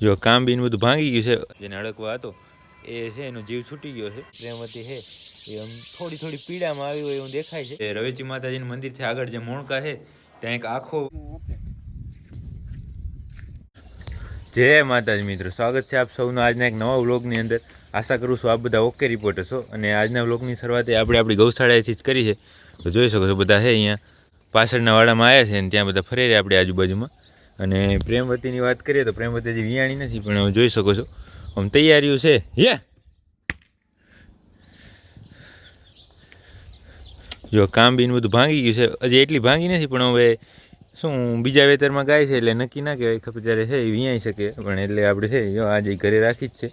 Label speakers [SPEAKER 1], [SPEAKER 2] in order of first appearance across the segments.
[SPEAKER 1] જો કામ બીન બધું ભાંગી ગયું છે, જેને અડકવા હતો, એ છે, એનો જીવ છૂટી ગયો છે. પ્રેમવતી છે, એ આમ થોડી થોડી પીડામાં આવી હોય એવું દેખાય છે. રવેચી માતાજીનું મંદિરથી આગળ જે મોણકા છે, ત્યાં એક આખો જય માતાજી મિત્રો, સ્વાગત છે આપ સૌનું આજના એક નવા વ્લોગની અંદર. આશા કરું છું આપ બધા ઓકે રિપોર્ટર છો. અને આજના વ્લોગની શરૂઆત આપણે આપણી ગૌશાળાએથી જ કરી છે. તો જોઈ શકો છો, બધા છે અહીંયા પાછળના વાડામાં આવ્યા છે અને ત્યાં બધા ફરી રહ્યા આપણી આજુબાજુમાં. અને પ્રેમવતીની વાત કરીએ તો પ્રેમવતી હજી વિયાણી નથી, પણ હવે જોઈ શકો છો. આમ તૈયારીઓ છે. યે! જો કામ બીન બધું ભાંગી ગયું છે. હજી એટલી ભાંગી નથી, પણ હવે શું, બીજા વેતરમાં ગાય છે એટલે નક્કી ના કહેવાય. ખબર જ્યારે છે એ વિયાઈ શકે, પણ એટલે આપણે છે જો આજે ઘરે રાખી જ છે.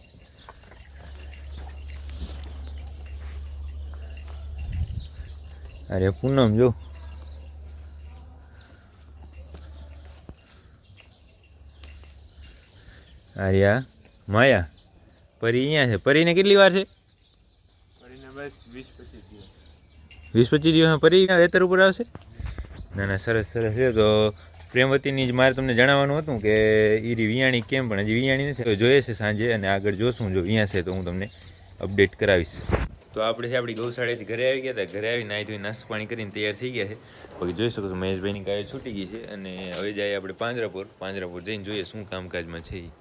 [SPEAKER 1] અરે પૂનમ, જો. આર્યા માયા પરી અહીંયા છે. પરીને કેટલી વાર છે?
[SPEAKER 2] બસ વીસ પચીસ દિવસ.
[SPEAKER 1] વીસ પચીસ દિવસમાં પરી વેતર ઉપર આવશે? ના ના સરસ સરસ. છે તો પ્રેમવતીની જ મારે તમને જણાવવાનું હતું કે ઈરી વિયાણી કેમ પણ હજી વિયાણી નથી. તો જોઈએ છે સાંજે અને આગળ જોશું. જો અહીંયા છે તો હું તમને અપડેટ કરાવીશ. તો આપણે છે આપણી ગૌશાળાથી ઘરે આવી ગયા હતા. ઘરે આવી નાહી ધોઈ નાસ્તો પાણી કરીને તૈયાર થઈ ગયા છે. પછી જોઈ શકો છો મહેશભાઈની ગાય છૂટી ગઈ છે અને હવે જાય આપણે પાંજરાપુર. પાંજરાપુર જઈને જોઈએ શું કામકાજમાં છે ઈ.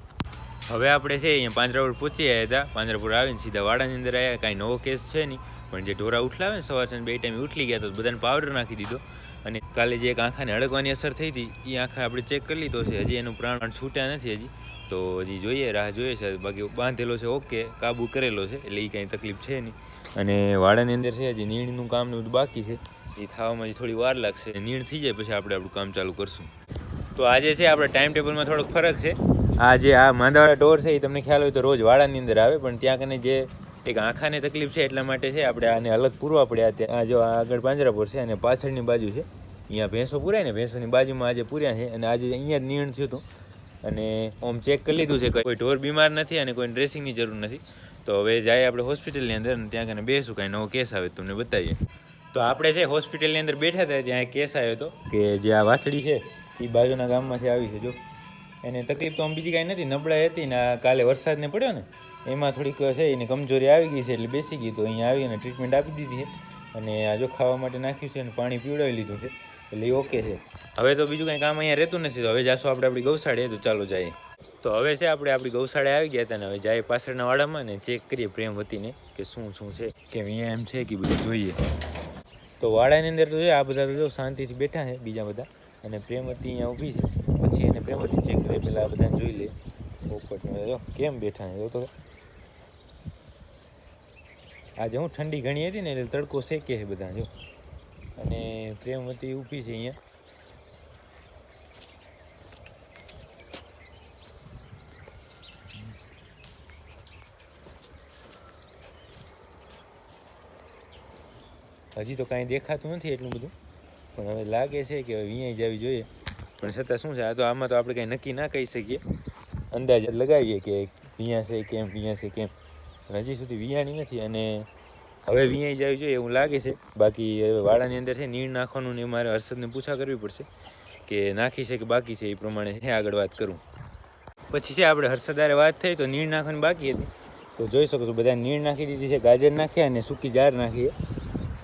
[SPEAKER 1] હવે આપણે છે અહીંયા પાંજરાપુર પહોંચી આવ્યા હતા. પાંજરાપુર આવીને સીધા વાડાની અંદર આવ્યા. કાંઈ નવો કેસ છે નહીં. પણ જે ઢોરા ઉઠલાવે ને સવાર સાંજ બે ટાઈમ ઉઠલી ગયા તો બધાને પાવડર નાખી દીધો. અને કાલે જે એક આંખાને અડકવાની અસર થઈ હતી એ આંખા આપણે ચેક કરી લીધો છે. હજી એનું પ્રાણ છૂટ્યા નથી હજી. તો હજી જોઈએ, રાહ જોઈએ છે. બાકી બાંધેલો છે ઓકે કાબુ કરેલો છે, એટલે એ કાંઈ તકલીફ છે નહીં. અને વાડાની અંદર છે, હજી નીણનું કામનું બાકી છે. એ થવામાં હજી થોડી વાર લાગશે. નીણ થઈ જાય, પછી આપણે આપણું કામ ચાલુ કરશું. તો આજે છે, આપણે ટાઈમ ટેબલમાં થોડોક ફરક છે. આ જે આ માંદાવાળા ટોર છે, એ તમને ખ્યાલ હોય તો રોજ વાડાની અંદર આવે, પણ ત્યાં કને જે એક આંખાને તકલીફ છે એટલા માટે છે, આપણે આને અલગ પૂરવા પડ્યા. ત્યાં જો આગળ પાંજરાપુર છે, અને પાછળની બાજુ છે. અહીંયા ભેંસો પૂરાય ને, ભેંસોની બાજુમાં આજે પૂર્યા છે, અને આજે અહીંયા જ નીણ થયું હતું. અને ઓમ ચેક કરી લીધું છે, કોઈ ઢોર બીમાર નથી અને કોઈ ડ્રેસિંગની જરૂર નથી. તો હવે જાય આપણે હોસ્પિટલની અંદર, અને ત્યાં કને બેસું, કાંઈ નવો કેસ આવે તમને બતાવીએ. તો આપણે છે, હોસ્પિટલની અંદર બેઠા હતા, ત્યાં કેસ આવ્યો હતો, કે જે આ વાછડી છે, એ બાજુના ગામમાંથી આવી છે, જો. એને તકલીફ તો આમ બીજી કાંઈ નથી, નબળાઈ હતી ને કાલે વરસાદને પડ્યો ને, એમાં થોડીક છે એને કમજોરી આવી ગઈ છે એટલે બેસી ગઈ તો અહીંયા આવીને ટ્રીટમેન્ટ આપી દીધી છે. અને આ જો ખાવા માટે નાખ્યું છે અને પાણી પીવડાવી લીધું છે, એટલે ઓકે છે. હવે તો બીજું કાંઈ કામ અહીંયા રહેતું નથી, તો હવે જાશું આપણે આપણી ગૌશાળે, તો ચાલો જઈએ. તો હવે છે આપણે આપણી ગૌશાળે આવી ગયા હતા ને, હવે જાય પાછળના વાડામાં ને ચેક કરીએ પ્રેમવતીને કે શું શું છે, કે અહીંયા એમ છે કે બધું જોઈએ. તો વાડાની અંદર તો છે, આ બધા તો શાંતિથી બેઠા છે, બીજા બધા. અને પ્રેમવતી અહીંયા ઊભી છે. પછી ચેક કરીએ. પહેલાં બધા જોઈ લે પોપટને જો, કેમ બેઠા જો તો આજે હું ઠંડી ઘણી હતી ને એટલે તડકો શેકે છે બધા, જો. અને પ્રેમવતી ઊભી છે અહીંયા. હજી તો કાંઈ દેખાતું નથી એટલું બધું. પણ હવે લાગે છે કે હવે અહીંયા જવી જોઈએ. પણ છતાં શું છે, આ તો આમાં તો આપણે કંઈ નક્કી ના કહી શકીએ. અંદાજ લગાવીએ કે વિયા છે કેમ, વિયા છે કેમ. હજી સુધી વિયાણી નથી અને હવે વિયાઈ જવી જોઈએ એવું લાગે છે. બાકી હવે વાડાની અંદર છે, નીણ નાખવાનું ને મારે હર્ષદને પૂછા કરવી પડશે કે નાખી છે કે બાકી છે એ પ્રમાણે છે, આગળ વાત કરું. પછી છે, આપણે હર્ષદારે વાત થઈ તો નીણ નાખવાની બાકી હતી. તો જોઈ શકો છો બધા નીણ નાખી દીધી છે, ગાજર નાખ્યા અને સૂકી જાર નાખીએ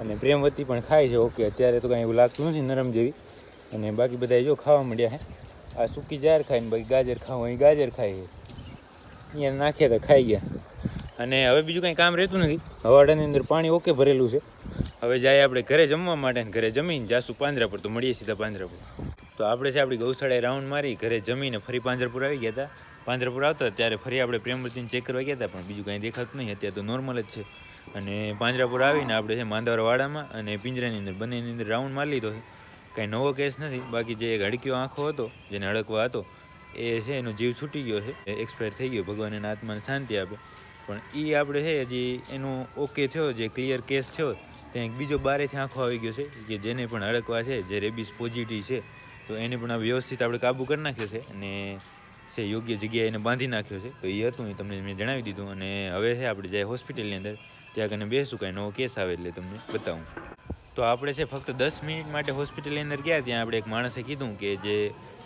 [SPEAKER 1] અને પ્રેમવતી પણ ખાય છે, ઓકે, અત્યારે તો કાંઈ એવું લાગતું નથી, નરમ જેવી. અને બાકી બધા જો ખાવા મળ્યા હે. આ સૂકી જાર ખાય ને બાકી ગાજર ખાવું, અહીં ગાજર છે અહીંયા નાખ્યા હતા ખાઈ ગયા. અને હવે બીજું કાંઈ કામ રહેતું નથી. હવાડાની અંદર પાણી ઓકે ભરેલું છે. હવે જાય આપણે ઘરે જમવા માટે ઘરે જમીને જાશું પાંજરાપુર તો મળીએ સીધા પાંજરાપુર. તો આપણે છે આપણી ગૌશાળાએ રાઉન્ડ મારી, ઘરે જમીને ફરી પાંજરાપુર આવી ગયા હતા. પાંજરાપુર આવતા ત્યારે ફરી આપણે પ્રેમવતીને ચેક કરવા ગયા હતા, પણ બીજું કાંઈ દેખાતું નહીં. અત્યારે તો નોર્મલ જ છે. અને પાંજરાપુર આવીને આપણે છે માંદાવર વાડામાં અને પિંજરાની અંદર બંનેની અંદર રાઉન્ડ મારી લીધો છે. કાંઈ નવો કેસ નથી. બાકી જે એક હડક્યો આંખો હતો, જેને હડકવા હતો, એ છે, એનો જીવ છૂટી ગયો છે. એક્સપાયર થઈ ગયો. ભગવાન એના આત્માને શાંતિ આપે. પણ એ આપણે છે, હજી એનો ઓકે થયો, જે ક્લિયર કેસ થયો, ત્યાં એક બીજો બારેથી આંખો આવી ગયો છે, કે જેને પણ હડકવા છે, જે રેબીસ પોઝિટિવ છે, તો એને પણ વ્યવસ્થિત આપણે કાબૂ કરી નાખ્યો છે અને છે, યોગ્ય જગ્યાએ એને બાંધી નાખ્યો છે. તો એ હતું, એ તમને મેં જણાવી દીધું. અને હવે છે, આપણે જાય હોસ્પિટલની અંદર, ત્યાં કને બેસું, કાંઈ નવો કેસ આવે એટલે તમને બતાવું. તો આપણે છે ફક્ત દસ મિનિટ માટે હોસ્પિટલની અંદર ગયા, ત્યાં આપણે એક માણસે કીધું કે જે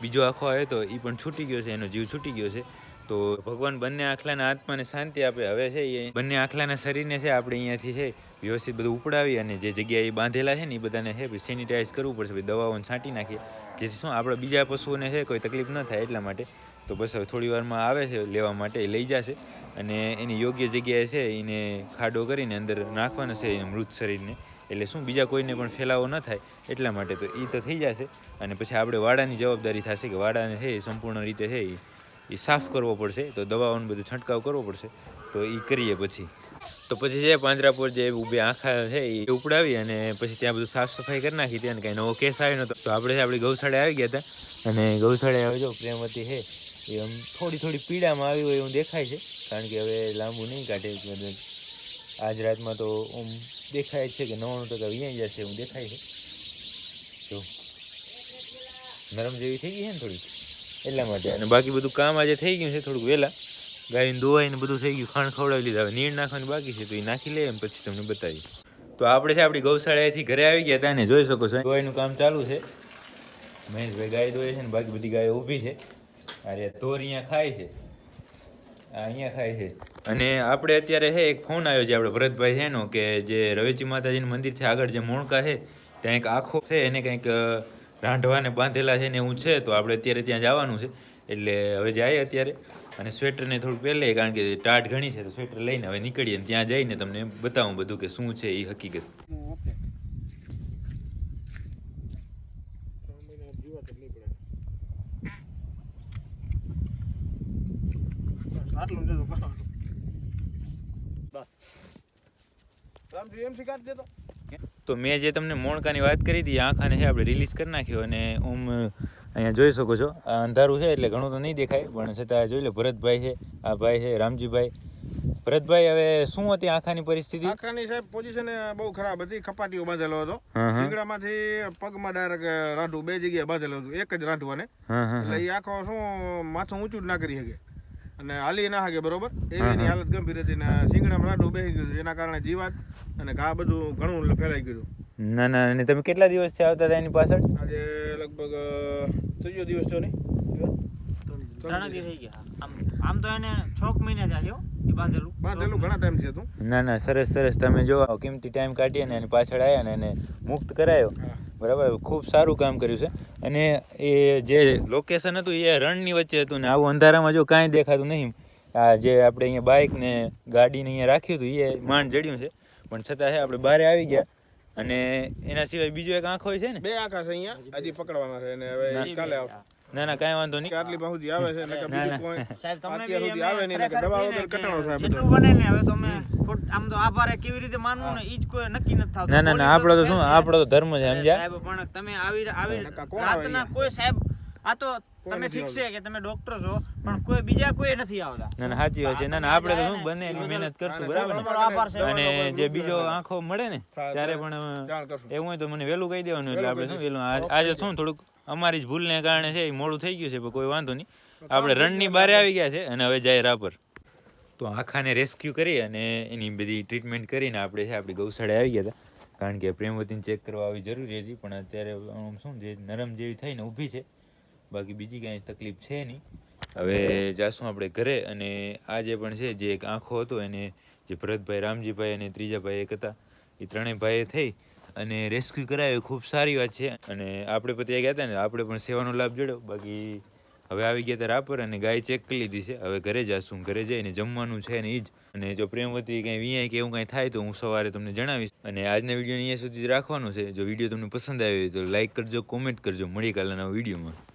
[SPEAKER 1] બીજો આખો આવ્યો હતો એ પણ છૂટી ગયો છે, એનો જીવ છૂટી ગયો છે. તો ભગવાન બંને આખલાના આત્માને શાંતિ આપે. હવે છે એ બંને આખલાના શરીરને છે આપણે અહીંયાથી છે વ્યવસ્થિત બધું ઉપડાવી અને જે જગ્યાએ બાંધેલા છે ને એ બધાને છે સેનિટાઈઝ કરવું પડશે દવાઓને છાંટી નાખીએ. જેથી શું આપણા બીજા પશુઓને છે કોઈ તકલીફ ન થાય એટલા માટે. તો બસ હવે થોડી વારમાં આવે છે, લેવા માટે એ લઈ જશે. અને એની યોગ્ય જગ્યાએ છે એને ખાડો કરીને અંદર નાખવાનો છે મૃત શરીરને. એટલે શું, બીજા કોઈને પણ ફેલાવો ન થાય એટલા માટે તો એ તો થઈ જશે. અને પછી આપણે વાડાની જવાબદારી થશે કે વાડાને છે એ સંપૂર્ણ રીતે છે એ એ સાફ કરવો પડશે, તો દવાઓનો બધો છંટકાવ કરવો પડશે, તો એ કરીએ પછી. તો પછી છે પાંજરાપોર જે ઊભી આંખા છે એ ઉપડાવી અને પછી ત્યાં બધું સાફ સફાઈ કરી નાખી, ત્યાં કાંઈ નવો કેસ આવ્યો નહોતો તો આપણે આપણી ગૌશાળે આવી ગયા હતા. અને ગૌશાળે આવે જો પ્રેમવતી છે, એ આમ થોડી થોડી પીડામાં આવી હોય એવું દેખાય છે. કારણ કે હવે લાંબુ નહીં કાઢે આજ રાતમાં તો આમ દેખાય છે કે નવ્વાણું ટકા વિયાઈ જશે એવું દેખાય છે. જો. નરમ જેવી થઈ ગઈ છે ને થોડીક? એટલા માટે. અને બાકી બધું કામ આજે થઈ ગયું છે થોડુંક વહેલા. ગાયને ધોવાઈને બધું થઈ ગયું. ખાણ ખવડાવી લીધા. હવે નીણ નાખવાની બાકી છે. તો એ નાખી લે એમ પછી તમને બતાવી તો આપણે છે આપણી ગૌશાળાએથી ઘરે આવી ગયા ત્યાં જોઈ શકો છો. ધોવાઈનું કામ ચાલુ છે. મહેશભાઈ ગાય દોય છે ને બાકી બધી ગાયો ઊભી છે. અરે તોર અહીંયા ખાય છે. અહીંયા થાય છે. અને આપણે અત્યારે છે એક ફોન આવ્યો છે આપણે ભરતભાઈ છે એનો કે જે રવેચી માતાજીનું મંદિર છે આગળ જે મોણકા છે ત્યાં એક આખો છે એને કંઈક રાંધવાને રાંઢવાને બાંધેલા છે ને એવું છે તો આપણે અત્યારે ત્યાં જવાનું છે. એટલે હવે જાય અત્યારે. અને સ્વેટરને થોડું પહેલે કારણ કે ટાટ ઘણી છે તો સ્વેટર લઈને હવે નીકળીએ ત્યાં જઈને તમને બતાવું બધું કે શું છે એ હકીકત.
[SPEAKER 2] આટલું જતું દેતો
[SPEAKER 1] તો મેં જે તમને મોણકાની વાત કરી હતી આંખાને છે આપણે રિલીઝ કરી નાખ્યો અને ઓમ અહીંયા જોઈ શકો છો. આ અંધારું છે એટલે ઘણું તો નહીં દેખાય પણ છતાં જોઈ લે ભરતભાઈ છે આ ભાઈ છે રામજીભાઈ. ભરતભાઈ હવે શું હતી આંખાની પરિસ્થિતિ?
[SPEAKER 2] આખાની સાહેબ પોઝિશન બહુ ખરાબ હતી ખપાટીઓ બાંધેલો હતો.
[SPEAKER 1] હા, હા.
[SPEAKER 2] શીંગડામાંથી પગમાં ડાયરેક્ટ રાંઠું બે જગ્યાએ બાંધેલું હતું એક જ રાંઠું અને
[SPEAKER 1] હા હા
[SPEAKER 2] એટલે એ આખો શું માથું ઊંચું જ ના કરી શકે. અને હાલી ના હાગે બરોબર? એવી એની હાલત ગંભીર હતી ને શીંગડામાં રાડું બેસી ગયું એના કારણે જીવાત અને ઘા બધું ઘણું ફેલાઈ ગયું
[SPEAKER 1] ના ના અને તમે કેટલા દિવસથી આવતા હતા એની પાછળ?
[SPEAKER 2] આજે લગભગ ત્રીજો દિવસ થયો નહીં
[SPEAKER 3] ત્રણ દિવસ થઈ ગયા. આમ આમ તો એને છ મહિના થયા છે એ બાંધેલું.
[SPEAKER 2] બાંધેલું ઘણા ટાઈમથી હતું.
[SPEAKER 1] ના ના સરસ સરસ. તમે જો આવો કિંમતી ટાઈમ કાઢી અને એની પાછળ આવ્યા ને એને મુક્ત કરાયો. બરાબર? ખૂબ સારું કામ કર્યું છે. અને એ જે લોકેશન હતું એ રણની વચ્ચે હતું ને આવું અંધારામાં જો કાંઈ દેખાતું નહીં. આ જે આપણે અહીંયા બાઇક ને ગાડીને અહીંયા રાખ્યું હતું એ માંડ જડ્યું છે. પણ છતાં છે આપણે બહાર આવી ગયા. અને એના સિવાય બીજો એક આંખો છે ને?
[SPEAKER 2] બે આકાશ છે અહીંયા. હજી પકડવાના છે અને હવે કાલે આવશે.
[SPEAKER 1] ના ના કાંઈ વાંધો નહીં.
[SPEAKER 2] આટલી સુધી આવે છે ને કે બીજું કોઈ
[SPEAKER 3] સાહેબ તમને
[SPEAKER 2] સુધી આવે નહીં કે દવા વગર કટાણો થાય બધું.
[SPEAKER 3] બને ને હવે તમે તો આભાર કેવી રીતે માનવું ને ઈ જ કોઈ નક્કી નથી થતું.
[SPEAKER 1] ના ના ના આપણો તો શું આપણો તો ધર્મ છે સમજ્યા?
[SPEAKER 3] સાહેબ પણ તમે આવી આવી રાતના કોઈ સાહેબ આ તો તમે ઠીક છે કે તમે ડોક્ટર છો પણ કોઈ બીજા કોઈ નથી આવતા.
[SPEAKER 1] ના ના સાચી વાત છે. ના ના આપણે તો શું બને એટલી મહેનત કરશું બરાબર
[SPEAKER 3] આભાર
[SPEAKER 1] ને અને જે બીજો આંખો મળે ને ત્યારે પણ એવું હોય તો મને વહેલું કહી દેવાનું એટલે આપણે શું વહેલું આજે શું થોડુંક અમારી જ ભૂલને કારણે છે એ મોડું થઈ ગયું છે પણ કોઈ વાંધો નહીં. આપણે રણની બારે આવી ગયા છે અને હવે જાય રાપર. તો આખાને રેસ્ક્યુ કરી અને એની બધી ટ્રીટમેન્ટ કરીને આપણે છે, આપણી ગૌશાળા આવી ગયા હતા. કારણ કે પ્રેમવતીને ચેક કરવા આવી જરૂરી હતી, પણ અત્યારે આમ શું જે નરમ જેવી થઈને ઊભી છે. બાકી બીજી કાંઈ તકલીફ છે નહીં. હવે જાશું આપણે ઘરે અને આજે પણ છે, જે એક આંખો હતો, એને જે ભરતભાઈ, રામજીભાઈ અને ત્રીજા ભાઈ એક હતા, એ ત્રણેય ભાઈએ થઈ અને રેસ્ક્યુ કરાયો. ખૂબ સારી વાત છે. અને આપણે પછી ગયા હતા ને આપણે પણ સેવાનો લાભ જોડ્યો. બાકી હવે આવી ગયા ત્યારે રાપર અને ગાય ચેક કરી લીધી છે. હવે ઘરે જાશું, ઘરે જઈને જમવાનું છે ને એ જ અને જો પ્રેમવતી કંઈ વિયાય કે એવું કંઈ થાય તો હું સવારે તમને જણાવીશ. અને આજના વિડીયોને અહીંયા સુધી જ રાખવાનું છે. જો વીડિયો તમને પસંદ આવ્યો હોય તો લાઇક કરજો, કોમેન્ટ કરજો. મળી કાલના વિડીયોમાં.